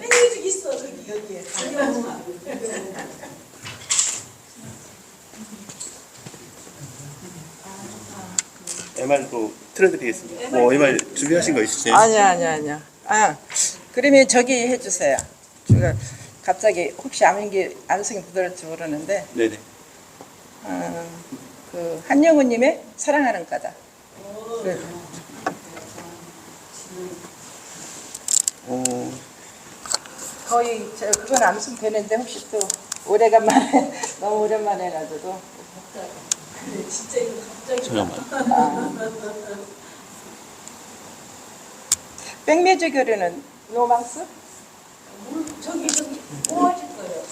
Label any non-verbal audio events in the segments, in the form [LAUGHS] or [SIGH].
땡겨주기 있어 저기 여기에. MR도 틀어드리겠습니다. 뭐 MR 준비하신 거 있으세요? 아니야 아니야 아니야. 아 그러면 저기 해주세요. 제가 갑자기 혹시 암기 안성이 부드러울지 모르는데 네네. 어, 그 한영우님의 사랑하는 까다. 그, 어, 거의 저 그건 암송 되는데 혹시 또 오래간만에 [LAUGHS] 너무 오랜만에 해가지고 진짜 잠깐만. 백매주 교류는 로망스? 저기 저기 모아질 거예요.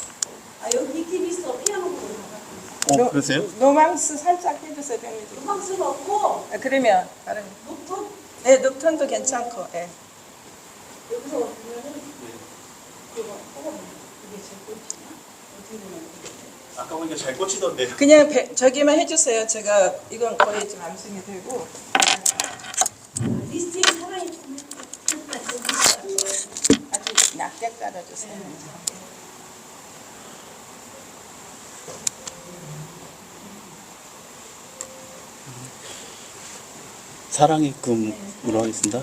아 여기 TV 있어 피아노. 어, 그러세요? 로망스 살짝 해주세요 백매주. 음악스 넣고 아, 그러면 다른 노트 네 녹턴도 괜찮고 예. 여기서 보면은 그거 뽑아보면 이게 제일 꼴찌나? 어떻게 보면 아까 보니까 잘 꽂히던데요. 그냥 배- 저기만 해주세요. 제가 이건 거의 좀 암송이 되고 리스팅 사랑이 좀. 아주 얇게 깔아주세요. 사랑의 꿈으로 하겠습니다.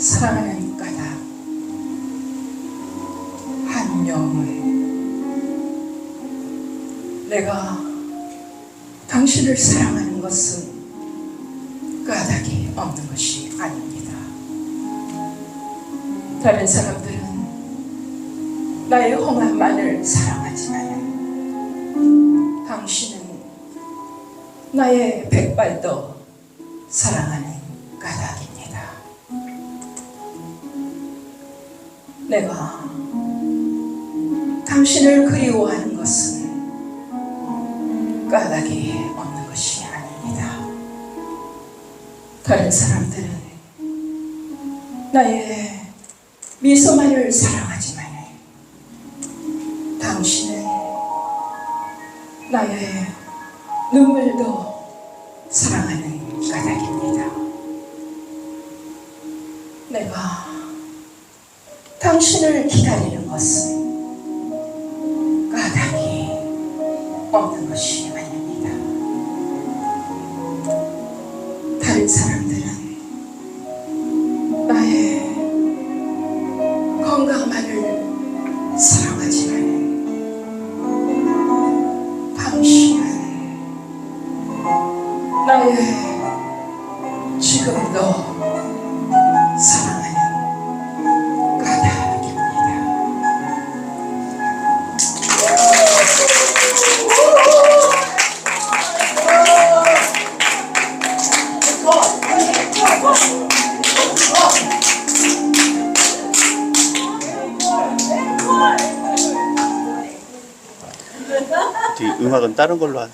사랑하는 까닭 한영을 내가 당신을 사랑하는 것은 까닭이 없는 것이 아닙니다. 다른 사람들은 나의 홍합만을 사랑하지만 당신은 나의 백발도 사랑하는 까닭 내가 당신을 그리워하는 것은 까닭이 없는 것이 아닙니다. 다른 사람들은 나의 미소만을 사랑하지만 당신은 나의 눈물도 사랑하는 까닭입니다. 내가 당신을 기다리는 것은 까닭이 없는 것이 아닙니다. 다른 사람들은 나의 건강만을 사랑하지만 당신은 나의 이 음악은 다른 걸로 하...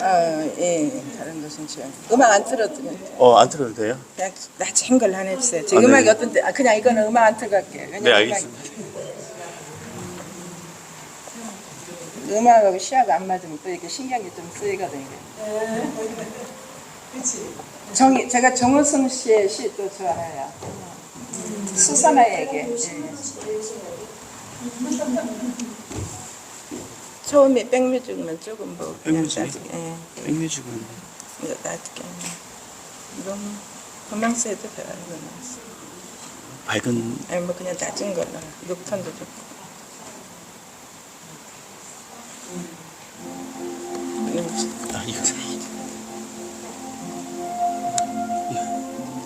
어, 예, 다른 것은 저 음악 안 틀어도 그냥 어, 안 틀어도 돼요? 낮은 걸로 하나 해주세요. 제 아, 네. 음악이 어떤데? 아, 그냥 이거는 음악 안 틀어갈게요. 그냥 네, 알겠습니다. 음악, 음악하고 시야가 안 맞으면 또 이렇게 신경이 좀 쓰이거든요. 정이 제가 정호승 씨의 시 또 좋아해요. 수선아에게. 예. 처음에 백뮤직만 조금 뭐 그냥 백뮤직이요? 낮게, 예. 백뮤직은 이거 낮게. 너무 로망스에도 별로 로망스. 밝은 아니 뭐 그냥 낮은 걸로 녹턴도 좋고. 아 이거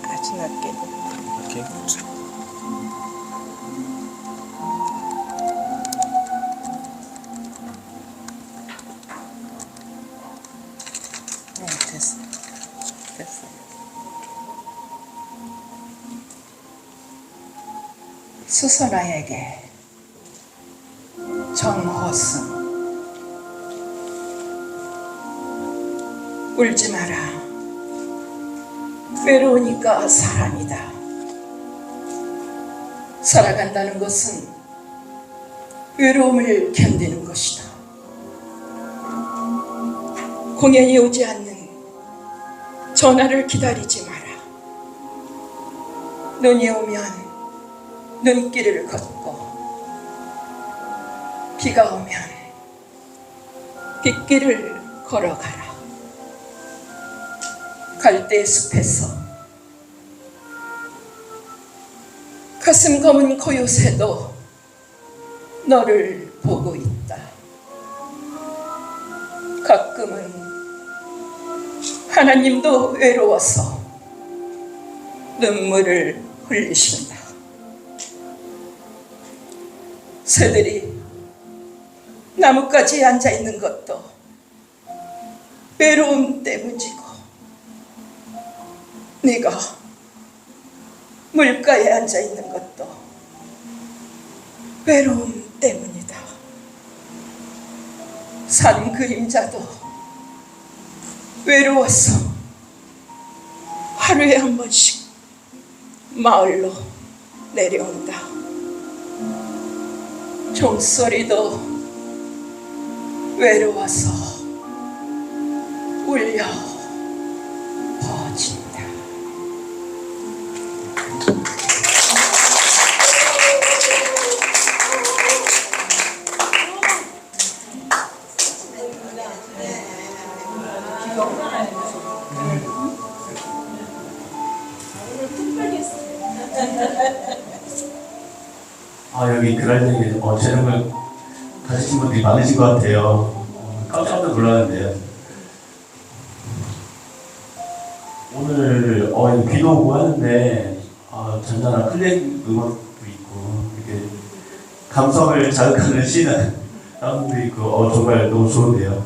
아주 낮게. 이렇게 수선아에게 정호승. 울지 마라. 외로우니까 사람이다. 살아간다는 것은 외로움을 견디는 것이다. 공연이 오지 않는 전화를 기다리지 마라. 눈이 오면 눈길을 걷고 비가 오면 빗길을 걸어가라. 갈대 숲에서 가슴 검은 코요새도 너를 보고 있다. 가끔은 하나님도 외로워서 눈물을 흘리신다. 새들이 나뭇가지에 앉아 있는 것도 외로움 때문이고 네가 물가에 앉아 있는 것도 외로움 때문이다. 산 그림자도 외로워서 하루에 한 번씩 마을로 내려온다. 종소리도 외로워서 울려 아 여기 그랄님이 어, 재능을 가지신 분들이 많으신 것 같아요. 어, 깜짝 놀랐는데요. 오늘 어, 이 비도 오고 하는데 아, 잔잔한 클랜 음악도 있고 이렇게 감성을 자극하는 [LAUGHS] 시는 다운도 있고 어, 정말 너무 좋은데요.